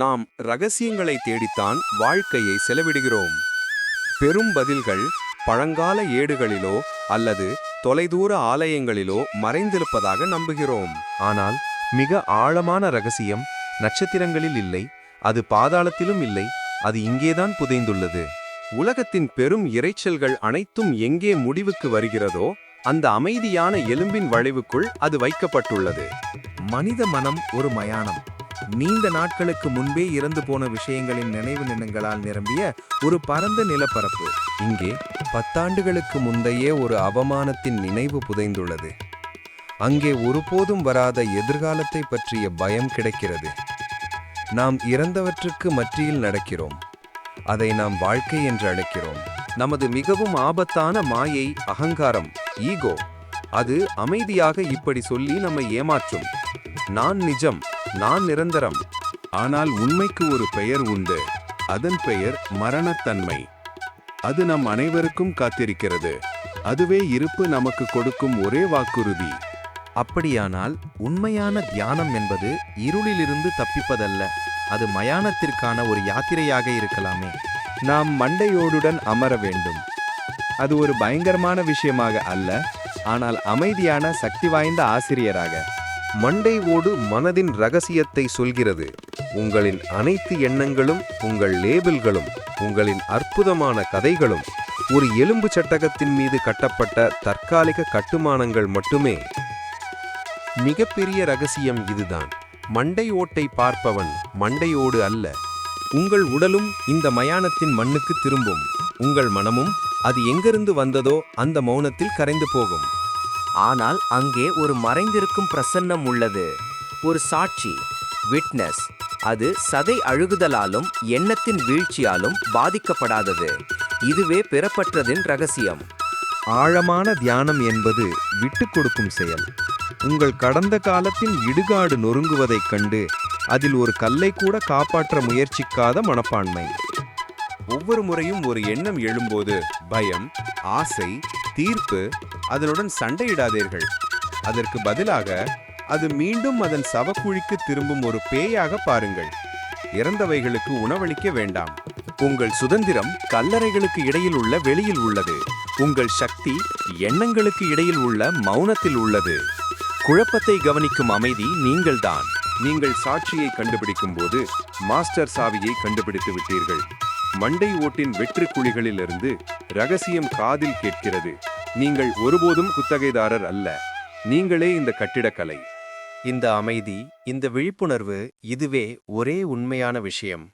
நாம் ரகசியங்களை தேடித்தான் வாழ்க்கையை செலவிடுகிறோம். பெரும் பதில்கள் பழங்கால ஏடுகளிலோ அல்லது தொலைதூர ஆலயங்களிலோ மறைந்திருப்பதாக நம்புகிறோம். ஆனால் மிக ஆழமான ரகசியம் நட்சத்திரங்களில் இல்லை அது பாதாளத்திலும் இல்லை அது இங்கேதான் புதைந்துள்ளது. உலகத்தின் பெரும் இரைச்சல்கள் அனைத்தும் எங்கே முடிவுக்கு வருகிறதோ அந்த அமைதியான எலும்பின் வளைவுக்குள் அது வைக்கப்பட்டுள்ளது. மனித மனம் ஒரு மயானம். நீண்ட நாட்களுக்கு முன்பே இறந்து போன விஷயங்களின் நினைவு நினங்களால் நிரம்பிய ஒரு பரந்த நிலப்பரப்பு. இங்கே பத்தாண்டுகளுக்கு முந்தையே ஒரு அவமானத்தின் நினைவு புதைந்துள்ளது. அங்கே ஒருபோதும் வராத எதிர்காலத்தை பற்றிய பயம் கிடைக்கிறது. நாம் இறந்தவற்றுக்கு மற்றியில் நடக்கிறோம். அதை நாம் வாழ்க்கை என்று அழைக்கிறோம். நமது மிகவும் ஆபத்தான மாயை அகங்காரம் ஈகோ அது அமைதியாக இப்படி சொல்லி நம்மை ஏமாற்றும். நான் நிஜம். நான் நிரந்தரம். ஆனால் உண்மைக்கு ஒரு பெயர் உண்டு. அதன் பெயர் மரணத்தன்மை. அது நம் அனைவருக்கும் காத்திருக்கிறது. அதுவே இருப்பு நமக்கு கொடுக்கும் ஒரே வாக்குறுதி. அப்படியானால் உண்மையான தியானம் என்பது இருளிலிருந்து தப்பிப்பதல்ல. அது மயானத்திற்கான ஒரு யாத்திரையாக இருக்கலாமே. நாம் மண்டையோடுடன் அமர வேண்டும். அது ஒரு பயங்கரமான விஷயமாக அல்ல. ஆனால் அமைதியான சக்தி வாய்ந்த ஆசிரியராக. மண்டை ஓடு மனதின் ரகசியத்தை சொல்கிறது. உங்களின் அனைத்து எண்ணங்களும் உங்கள் லேபிள்களும் உங்களின் அற்புதமான கதைகளும் ஒரு எலும்பு சட்டகத்தின் மீது கட்டப்பட்ட தற்காலிக கட்டுமானங்கள் மட்டுமே. மிகப்பெரிய ரகசியம் இதுதான். மண்டை ஓட்டை பார்ப்பவன் மண்டையோடு அல்ல. உங்கள் உடலும் இந்த மயானத்தின் மண்ணுக்கு திரும்பும். உங்கள் மனமும் அது எங்கிருந்து வந்ததோ அந்த மௌனத்தில் கரைந்து போகும். ஆனால் அங்கே ஒரு மறைந்திருக்கும் பிரசன்னம் உள்ளது. ஒரு சாட்சி விட்னஸ் அது சதை அழுகுதலாலும் எண்ணத்தின் வீழ்ச்சியாலும் பாதிக்கப்படாதது. இதுவே பெறப்பட்டதின் ரகசியம். ஆழமான தியானம் என்பது விட்டு கொடுக்கும் செயல். உங்கள் கடந்த காலத்தின் இடுகாடு நொறுங்குவதைக் கண்டு அதில் ஒரு கல்லை கூட காப்பாற்ற முயற்சிக்காத மனப்பான்மை. ஒவ்வொரு முறையும் ஒரு எண்ணம் எழும்போது பயம் ஆசை தீர்ப்பு அதனுடன் சண்டையிடாதீர்கள். அதற்கு பதிலாக அது மீண்டும் அதன் சவக்குழிக்கு திரும்பும் ஒரு பேயாக பாருங்கள். இறந்தவைகளுக்கு உணவளிக்க வேண்டாம். உங்கள் சுதந்திரம் கல்லறைகளுக்கு இடையில் உள்ள வெளியில் உள்ளது. உங்கள் சக்தி எண்ணங்களுக்கு இடையில் உள்ள மௌனத்தில் உள்ளது. குழப்பத்தை கவனிக்கும் அமைதி நீங்கள்தான். நீங்கள் சாட்சியை கண்டுபிடிக்கும் போது மாஸ்டர் சாவியை கண்டுபிடித்து விட்டீர்கள். மண்டை ஓட்டின் வெற்று குழிகளிலிருந்து ரகசியம் காதில் கேட்கிறது. நீங்கள் ஒருபோதும் குத்தகைதாரர் அல்ல. நீங்களே இந்த கட்டிடக்கலை. இந்த அமைதி இந்த விழிப்புணர்வு இதுவே ஒரே உண்மையான விஷயம்.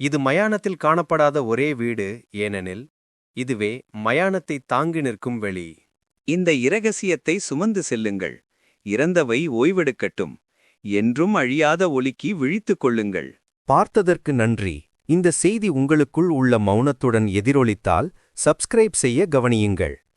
இது மயானத்தில் காணப்படாத ஒரே வீடு ஏனெனில் இதுவே மயானத்தை தாங்கி நிற்கும் வெளி. இந்த இரகசியத்தை சுமந்து செல்லுங்கள். இறந்தவை ஓய்வெடுக்கட்டும். என்றும் அழியாத ஒலிக்கு விழித்துக் கொள்ளுங்கள். பார்த்ததற்கு நன்றி. இந்த செய்தி உங்களுக்குள் உள்ள மௌனத்துடன் எதிரொலித்தால் சப்ஸ்கிரைப் செய்ய கவனியுங்கள்.